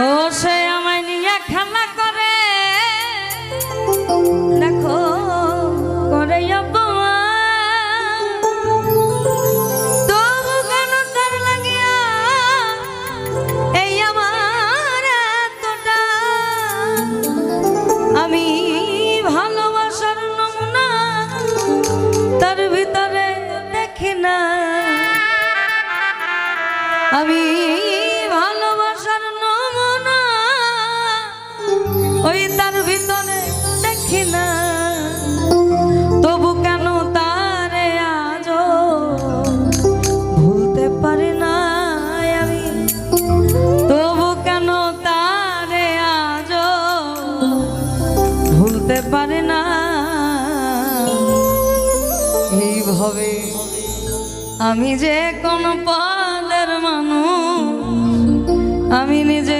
ও সে আমায় নিয়ে খেলা হবে। আমি যে কোন পালের মানুষ আমি নিজে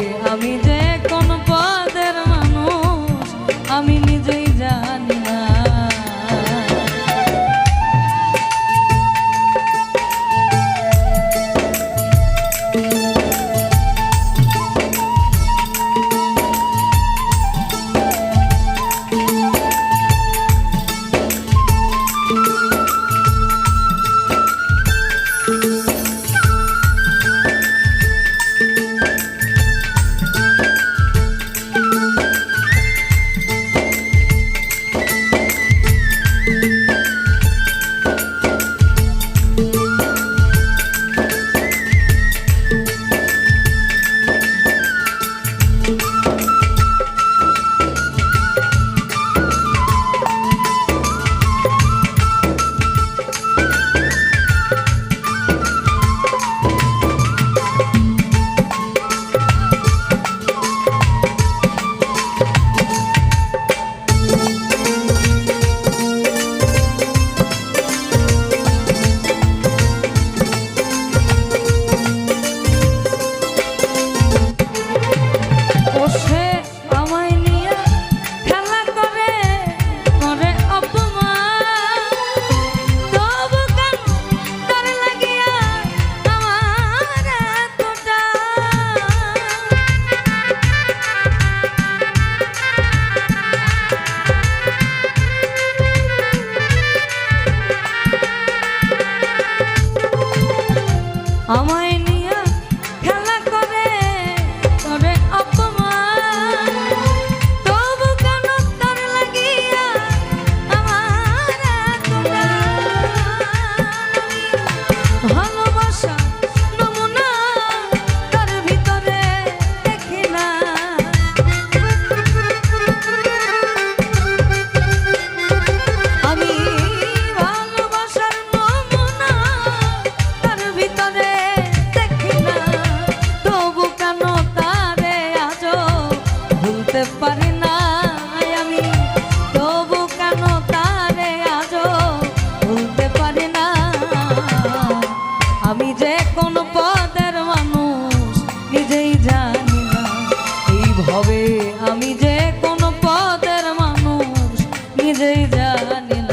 啊你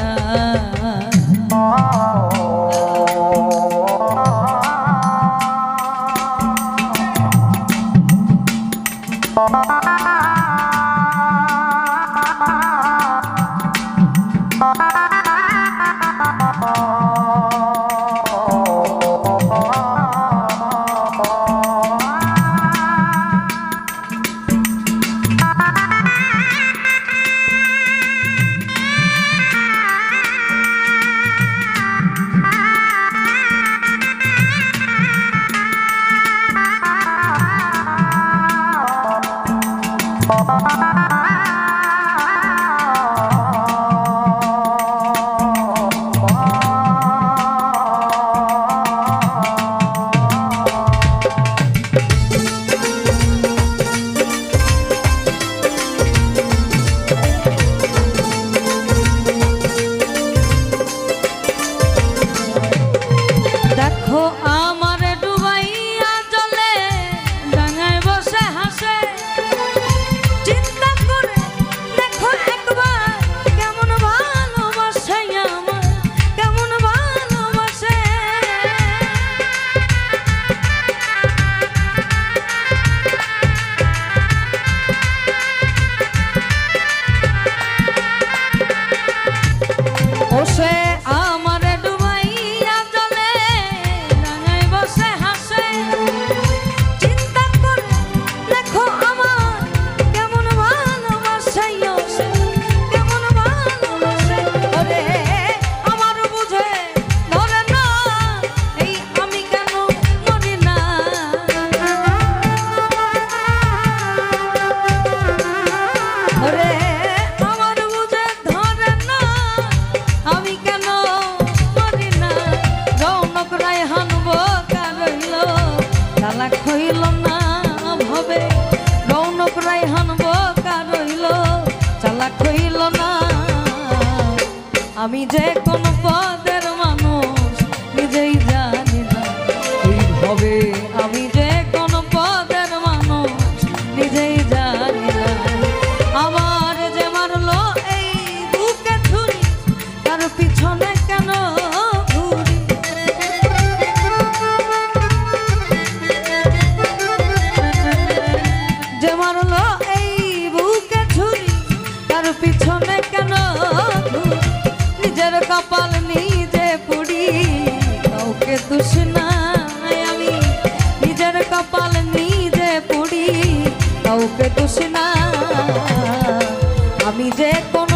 ওহো রইল না আমি যে কোনো পদ তার পিছনে কেন নিজের কপাল নিজে পুড়ি, কাউকে দোষ নাই আমি। নিজের কপাল নিজে পুড়ি, কাউকে দোষ না আমি যে কোন